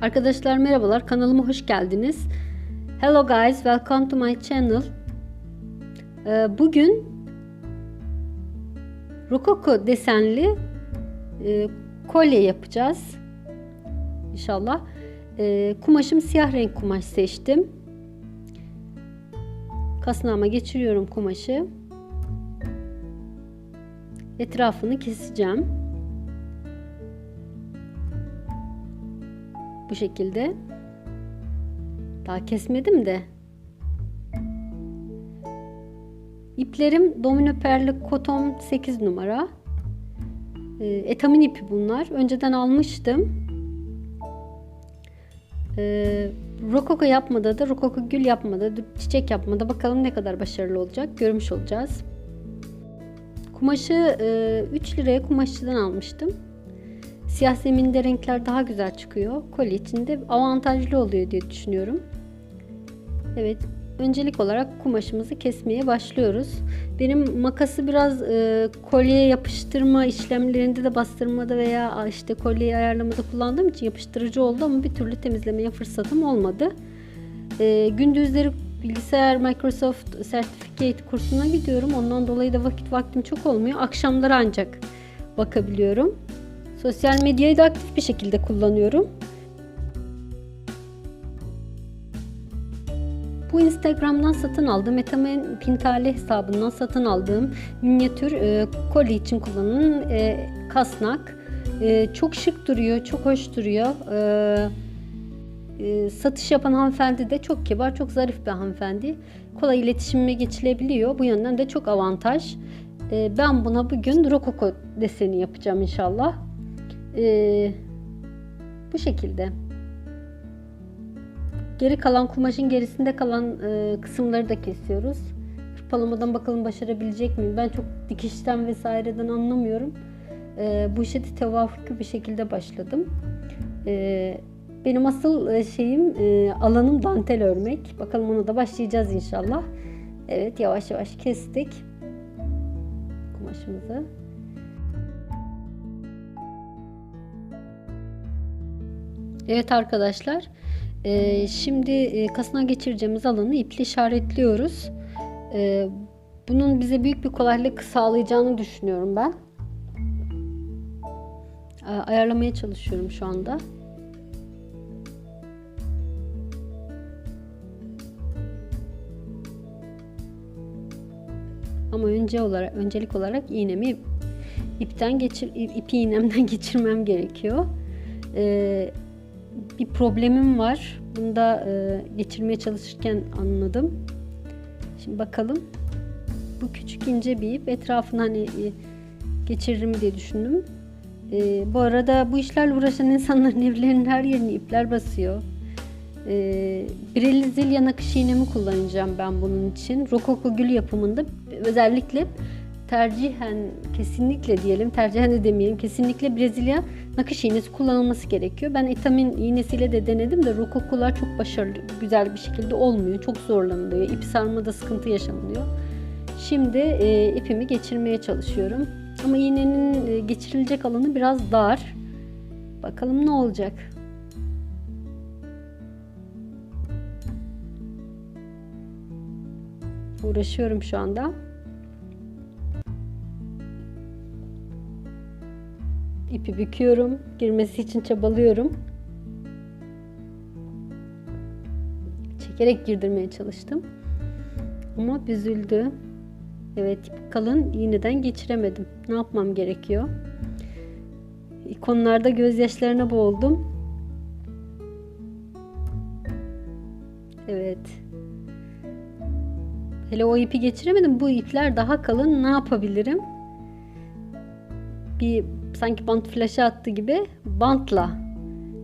Arkadaşlar merhabalar kanalıma hoş geldiniz. Hello guys welcome to my channel. Ee, Bugün rokoko desenli e, kolye yapacağız. İnşallah. Ee, Kumaşım siyah renk kumaş seçtim. Kasnağıma geçiriyorum kumaşı. Etrafını keseceğim. Bu şekilde. Daha kesmedim de. İplerim domino perli koton 8 numara. E, etamin ipi bunlar. Önceden almıştım. E, rokoko yapmada da rokoko gül yapmada da çiçek yapmada bakalım ne kadar başarılı olacak görmüş olacağız. Kumaşı e, 3 liraya kumaşçıdan almıştım. Siyah zeminde renkler daha güzel çıkıyor. Kolye içinde avantajlı oluyor diye düşünüyorum. Evet, öncelik olarak kumaşımızı kesmeye başlıyoruz. Benim makası biraz e, kolyeye yapıştırma işlemlerinde de bastırmada veya işte kolyeyi ayarlamada kullandığım için yapıştırıcı oldu ama bir türlü temizlemeye fırsatım olmadı. E, gündüzleri bilgisayar Microsoft Certificate kursuna gidiyorum. Ondan dolayı da vakit vaktim çok olmuyor. Akşamları ancak bakabiliyorum. Sosyal medyayı da aktif bir şekilde kullanıyorum. Bu Instagram'dan satın aldığım Etamen Pintale hesabından satın aldığım minyatür e, kolye için kullanılan e, kasnak. E, çok şık duruyor, çok hoş duruyor. E, e, satış yapan hanımefendi de çok kibar, çok zarif bir hanımefendi. Kolay iletişime geçilebiliyor. Bu yönden de çok avantaj. E, ben buna bugün rokoko deseni yapacağım inşallah. E, bu şekilde. Geri kalan kumaşın gerisinde kalan e, kısımları da kesiyoruz. Hırpalamadan bakalım başarabilecek miyim? Ben çok dikişten vesaireden anlamıyorum. E, bu işe de tevafuklu bir şekilde başladım. E, benim asıl e, şeyim e, alanım dantel örmek. Bakalım ona da başlayacağız inşallah. Evet yavaş yavaş kestik kumaşımızı. Evet arkadaşlar. Ee, şimdi e, kasına geçireceğimiz alanı iple işaretliyoruz. Ee, bunun bize büyük bir kolaylık sağlayacağını düşünüyorum ben. Ayarlamaya çalışıyorum şu anda. Ama önce olarak öncelik olarak iğnemi ipten geçir ipi iğnemden geçirmem gerekiyor. Ee, bir problemim var. Bunu da e, geçirmeye çalışırken anladım. Şimdi bakalım. Bu küçük ince bir ip. Etrafını hani e, geçiririm diye düşündüm. E, bu arada bu işlerle uğraşan insanların evlerinin her yerine ipler basıyor. E, Bireli zilya nakış iğnemi kullanacağım ben bunun için. Rokoko gül yapımında özellikle tercihen kesinlikle diyelim tercihen de demeyelim kesinlikle Brezilya nakış iğnesi kullanılması gerekiyor. Ben etamin iğnesiyle de denedim de rokokolar çok başarılı güzel bir şekilde olmuyor. Çok zorlanılıyor. İp sarmada sıkıntı yaşanılıyor. Şimdi e, ipimi geçirmeye çalışıyorum. Ama iğnenin e, geçirilecek alanı biraz dar. Bakalım ne olacak. Uğraşıyorum şu anda. İpi büküyorum. Girmesi için çabalıyorum. Çekerek girdirmeye çalıştım. Ama büzüldü. Evet ip kalın iğneden geçiremedim. Ne yapmam gerekiyor? İkonlarda gözyaşlarına boğuldum. Evet. Hele o ipi geçiremedim. Bu ipler daha kalın. Ne yapabilirim? Bir sanki bant flaşı attı gibi bantla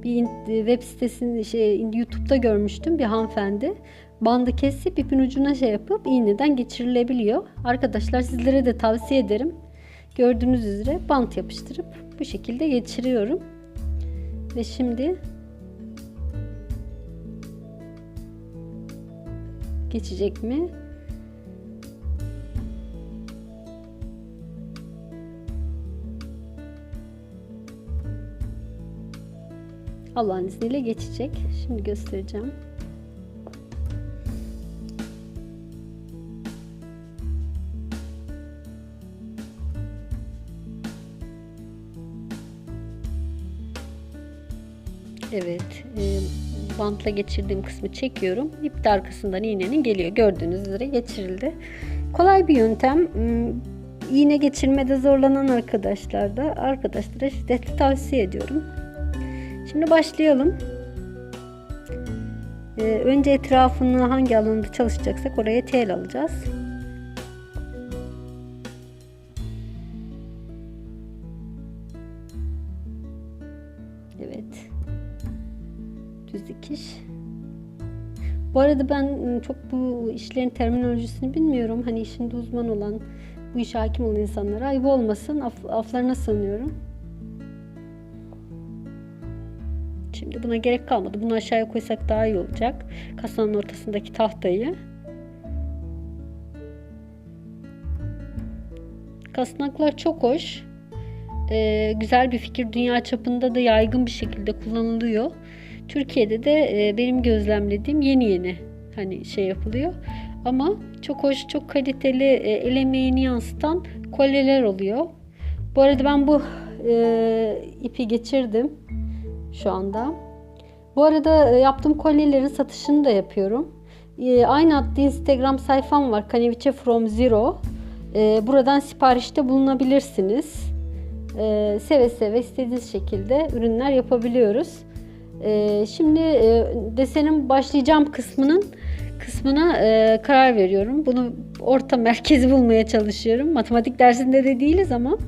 bir web sitesinde şey YouTube'da görmüştüm bir hanımefendi bandı kesip ipin ucuna şey yapıp iğneden geçirilebiliyor. Arkadaşlar sizlere de tavsiye ederim. Gördüğünüz üzere bant yapıştırıp bu şekilde geçiriyorum. Ve şimdi geçecek mi? Allah'ın izniyle geçecek. Şimdi göstereceğim. Evet, e, bantla geçirdiğim kısmı çekiyorum. İp de arkasından iğnenin geliyor. Gördüğünüz üzere geçirildi. Kolay bir yöntem. Hmm, İğne geçirmede zorlanan arkadaşlar da arkadaşlara şiddetle tavsiye ediyorum. Şimdi başlayalım. Ee, önce etrafını hangi alanda çalışacaksak oraya tel alacağız. Evet. Düz dikiş. Bu arada ben ıı, çok bu işlerin terminolojisini bilmiyorum. Hani işinde uzman olan, bu işe hakim olan insanlara ayıp olmasın. Af, aflarına sığınıyorum. Şimdi buna gerek kalmadı. Bunu aşağıya koysak daha iyi olacak. Kasanın ortasındaki tahtayı. Kasnaklar çok hoş. Ee, güzel bir fikir. Dünya çapında da yaygın bir şekilde kullanılıyor. Türkiye'de de e, benim gözlemlediğim yeni yeni hani şey yapılıyor. Ama çok hoş, çok kaliteli e, el emeğini yansıtan kolyeler oluyor. Bu arada ben bu e, ipi geçirdim şu anda. Bu arada e, yaptığım kolyelerin satışını da yapıyorum. E, aynı adlı Instagram sayfam var. Kaneviçe from Zero. E, buradan siparişte bulunabilirsiniz. Seve seve istediğiniz şekilde ürünler yapabiliyoruz. Şimdi desenin başlayacağım kısmının kısmına karar veriyorum. Bunu orta merkezi bulmaya çalışıyorum. Matematik dersinde de değiliz ama.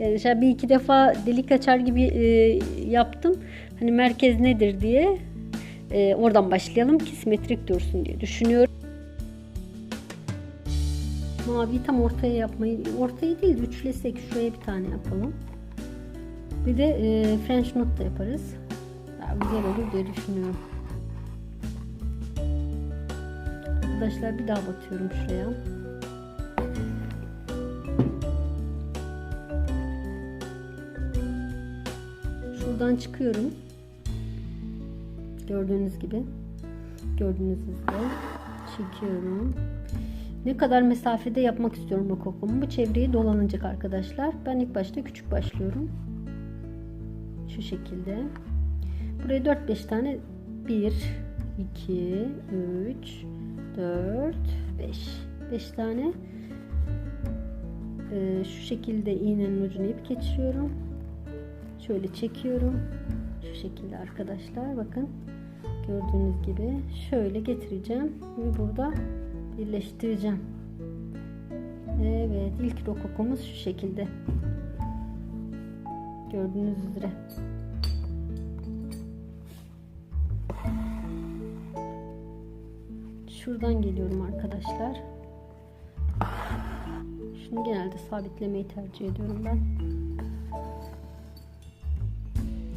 Yani şöyle bir iki defa delik açar gibi e, yaptım. Hani merkez nedir diye. E, oradan başlayalım ki simetrik dursun diye düşünüyorum. Mavi tam ortaya yapmayı, ortayı değil üçlesek şuraya bir tane yapalım. Bir de e, French knot da yaparız. Daha güzel olur diye düşünüyorum. Arkadaşlar bir daha batıyorum şuraya. Şuradan çıkıyorum. Gördüğünüz gibi. Gördüğünüz gibi çekiyorum. Ne kadar mesafede yapmak istiyorum rokokomu. Bu çevreyi dolanacak arkadaşlar. Ben ilk başta küçük başlıyorum. Şu şekilde. Buraya 4-5 tane 1, 2, 3, 4, 5. 5 tane ee, şu şekilde iğnenin ucunu ip geçiriyorum. Şöyle çekiyorum. Şu şekilde arkadaşlar bakın. Gördüğünüz gibi şöyle getireceğim ve burada birleştireceğim. Evet ilk rokokomuz şu şekilde. Gördüğünüz üzere. Şuradan geliyorum arkadaşlar. Şunu genelde sabitlemeyi tercih ediyorum ben.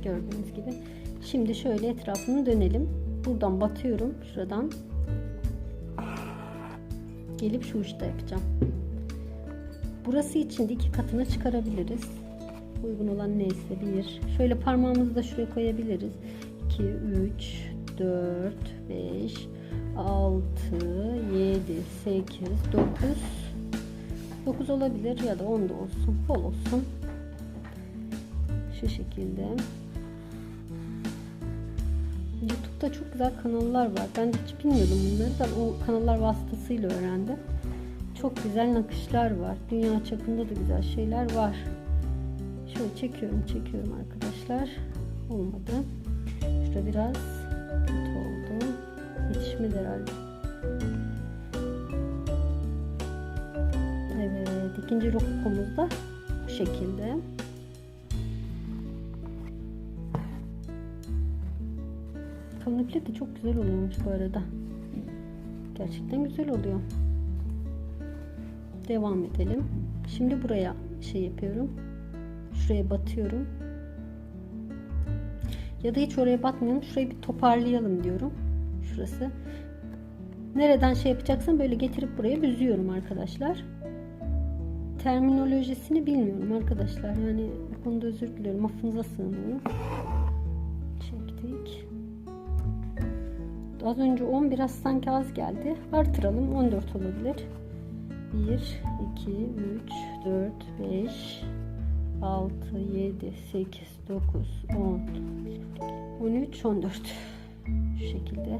Gördüğünüz gibi. Şimdi şöyle etrafını dönelim. Buradan batıyorum. Şuradan. Gelip şu uçta yapacağım. Burası için de iki katına çıkarabiliriz. Uygun olan neyse bir. Şöyle parmağımızı da şuraya koyabiliriz. 2, 3, 4, 5, 6, 7, 8, 9. 9 olabilir ya da 10 da olsun. Bol olsun. Şu şekilde. YouTube'da çok güzel kanallar var. Ben hiç bilmiyordum bunları da o kanallar vasıtasıyla öğrendim. Çok güzel nakışlar var. Dünya çapında da güzel şeyler var. Şöyle çekiyorum çekiyorum arkadaşlar. Olmadı. Şurada biraz kötü oldu. Yetişmedi herhalde. Evet ikinci rokokomuz da bu şekilde. İple de çok güzel oluyormuş bu arada. Gerçekten güzel oluyor. Devam edelim. Şimdi buraya şey yapıyorum. Şuraya batıyorum. Ya da hiç oraya batmayalım. Şurayı bir toparlayalım diyorum. Şurası. Nereden şey yapacaksın böyle getirip buraya büzüyorum arkadaşlar. terminolojisini bilmiyorum arkadaşlar. Yani bu konuda özür diliyorum. Affınıza sığınıyorum. Çektik. Az önce 10 biraz sanki az geldi. Artıralım. 14 olabilir. 1, 2, 3, 4, 5, 6, 7, 8, 9, 10, 13, 14. Şu şekilde.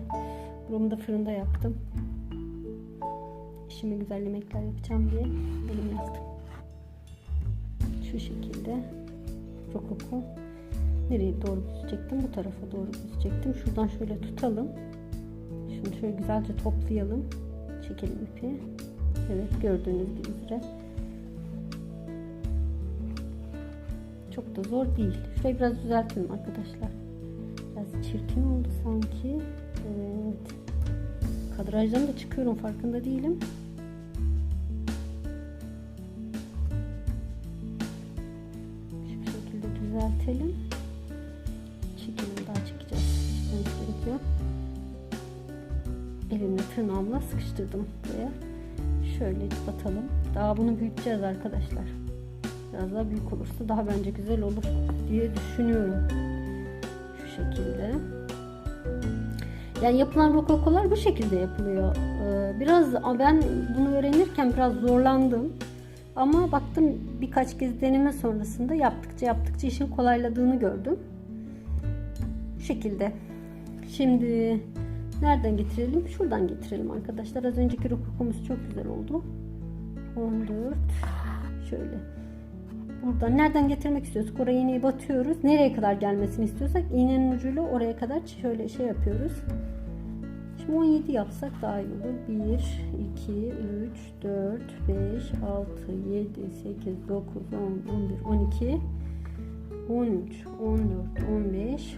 Buramı da fırında yaptım. Şimdi güzel yemekler yapacağım diye elim yazdım. Şu şekilde. Rokoko. Nereye doğru büzecektim? Bu tarafa doğru büzecektim. Şuradan şöyle tutalım. Şimdi şöyle güzelce toplayalım. Çekelim ipi. Evet gördüğünüz üzere. Çok da zor değil. Şurayı biraz düzeltelim arkadaşlar. Biraz çirkin oldu sanki. Evet. Kadrajdan da çıkıyorum farkında değilim. Şu şekilde düzeltelim. Elimle tırnağımla sıkıştırdım buraya. Şöyle batalım. Daha bunu büyüteceğiz arkadaşlar. Biraz daha büyük olursa daha bence güzel olur diye düşünüyorum. Şu şekilde. Yani yapılan rokokolar bu şekilde yapılıyor. Ee, biraz ben bunu öğrenirken biraz zorlandım. Ama baktım birkaç kez deneme sonrasında yaptıkça yaptıkça işin kolayladığını gördüm. Bu şekilde. Şimdi nereden getirelim? Şuradan getirelim arkadaşlar. Az önceki rokokomuz çok güzel oldu. 14 şöyle. Buradan nereden getirmek istiyorsak oraya iğneyi batıyoruz. Nereye kadar gelmesini istiyorsak iğnenin ucuyla oraya kadar şöyle şey yapıyoruz. Şimdi 17 yapsak daha iyi olur. 1, 2, 3, 4, 5, 6, 7, 8, 9, 10, 11, 12, 13, 14, 15,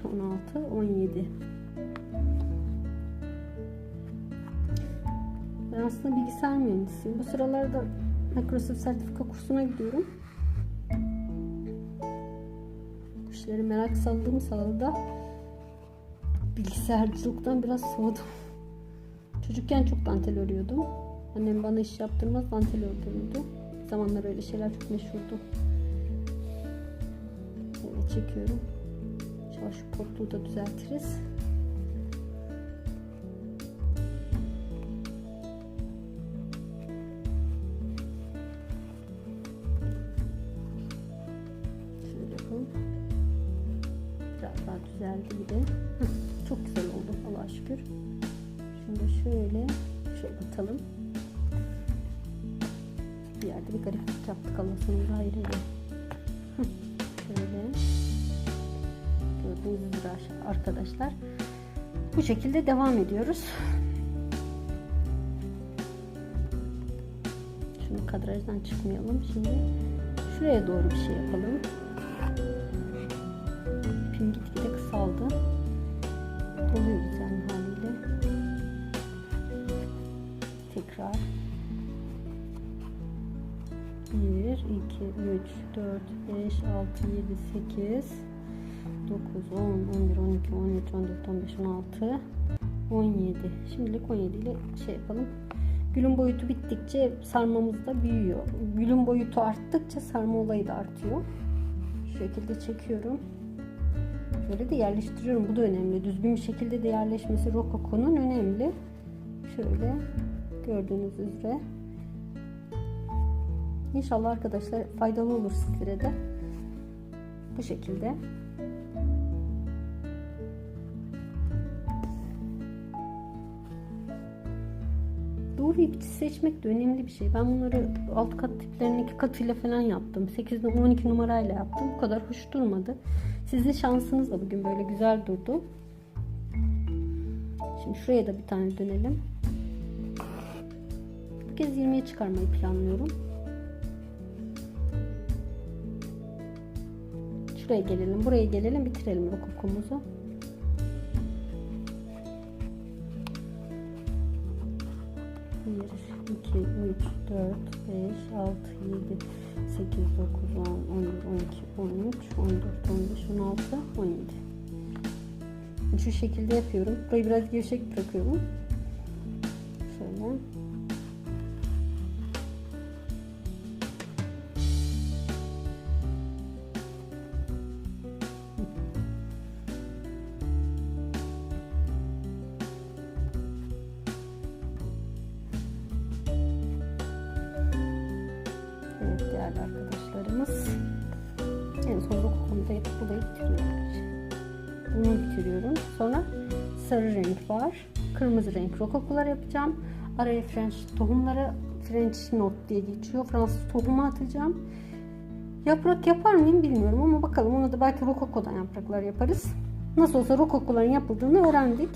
16, 17. Ben aslında bilgisayar mühendisiyim. Bu sıralarda Microsoft sertifika kursuna gidiyorum. Bu işleri merak saldığım sırada bilgisayarcılıktan biraz soğudum. Çocukken çok dantel örüyordum. Annem bana iş yaptırmaz dantel ördürürdü. Zamanlar öyle şeyler çok meşhurdu. Evet çekiyorum. İnşallah şu potluğu da düzeltiriz. Ama sonunda ayrıydı. şöyle. Gördüğünüz üzere arkadaşlar. Bu şekilde devam ediyoruz. Şunu kadrajdan çıkmayalım. Şimdi şuraya doğru bir şey yapalım. 2, 3, 4, 5, 6, 7, 8, 9, 10, 11, 12, 13, 14, 15, 16, 17. Şimdilik 17 ile şey yapalım. Gülün boyutu bittikçe sarmamız da büyüyor. Gülün boyutu arttıkça sarma olayı da artıyor. Şu şekilde çekiyorum. Böyle de yerleştiriyorum. Bu da önemli. Düzgün bir şekilde de yerleşmesi rokokonun önemli. Şöyle gördüğünüz üzere. İnşallah arkadaşlar faydalı olur sizlere de. Bu şekilde. Doğru ipçi seçmek de önemli bir şey. Ben bunları alt kat tiplerinin iki katıyla falan yaptım. 8 12 numarayla yaptım. Bu kadar hoş durmadı. Sizin şansınız da bugün böyle güzel durdu. Şimdi şuraya da bir tane dönelim. Bu kez 20'ye çıkarmayı planlıyorum. Şuraya gelelim, buraya gelelim, bitirelim rokokomuzu. Bir, iki, üç, dört, beş, altı, yedi, sekiz, dokuz, on, on on iki, on üç, on dört, on beş, on altı, on yedi. Şu şekilde yapıyorum. Burayı biraz gevşek bırakıyorum. Şöyle. Rokokolar yapacağım. Araya French tohumları French not diye geçiyor. Fransız tohumu atacağım. Yaprak yapar mıyım bilmiyorum ama bakalım ona da belki rokokodan yapraklar yaparız. Nasıl olsa rokokoların yapıldığını öğrendik.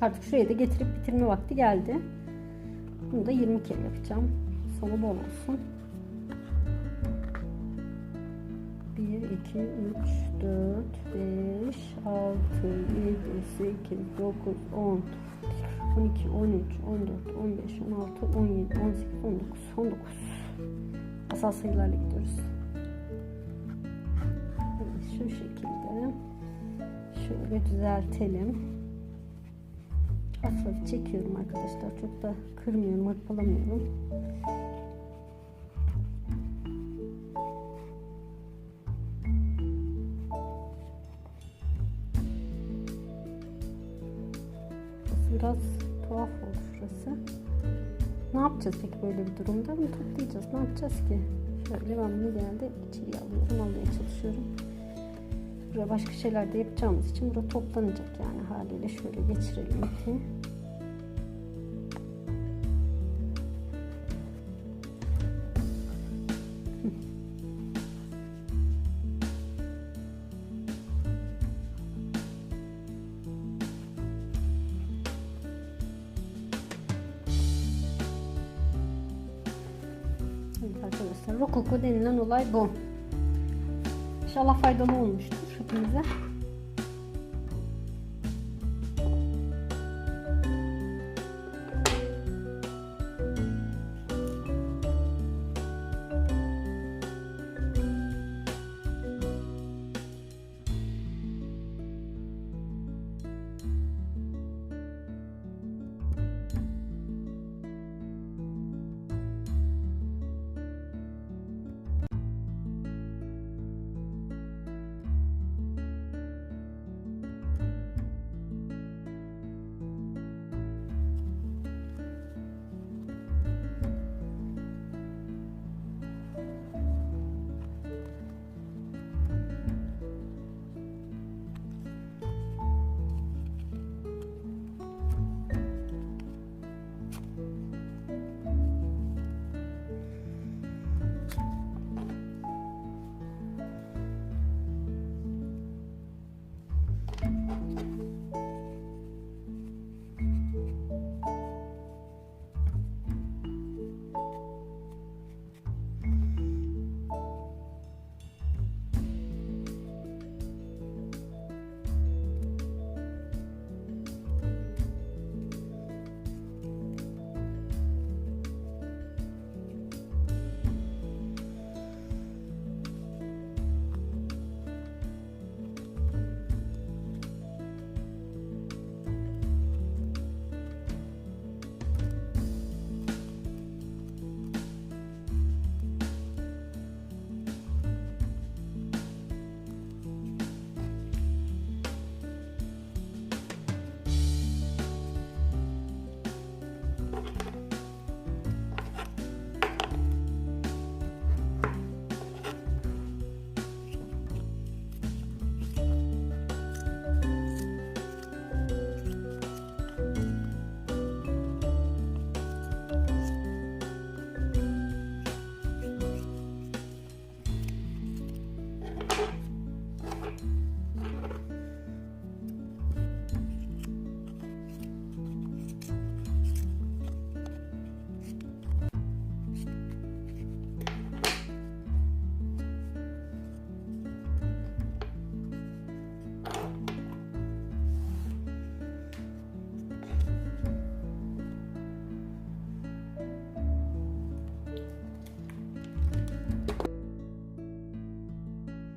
Artık şuraya da getirip bitirme vakti geldi. Bunu da 20 kere yapacağım. Sonu bol olsun. 2, 3, 4, 5, 6, 7, 8, 9, 10, 12, 13, 14, 15, 16, 17, 18, 19, 19. Asal sayılarla gidiyoruz. Evet, şu şekilde şöyle düzeltelim. Hafif çekiyorum arkadaşlar. Çok da kırmıyorum, hırpalamıyorum. Yapacağız peki böyle bir durumda? Mı toplayacağız? Ne yapacağız ki? Şöyle ben bunu genelde içeriye alıyorum, almaya çalışıyorum. Buraya başka şeyler de yapacağımız için burada toplanacak yani haliyle şöyle geçirelim ipi. Arkadaşlar rokoko denilen olay bu. İnşallah faydalı olmuştur hepimize.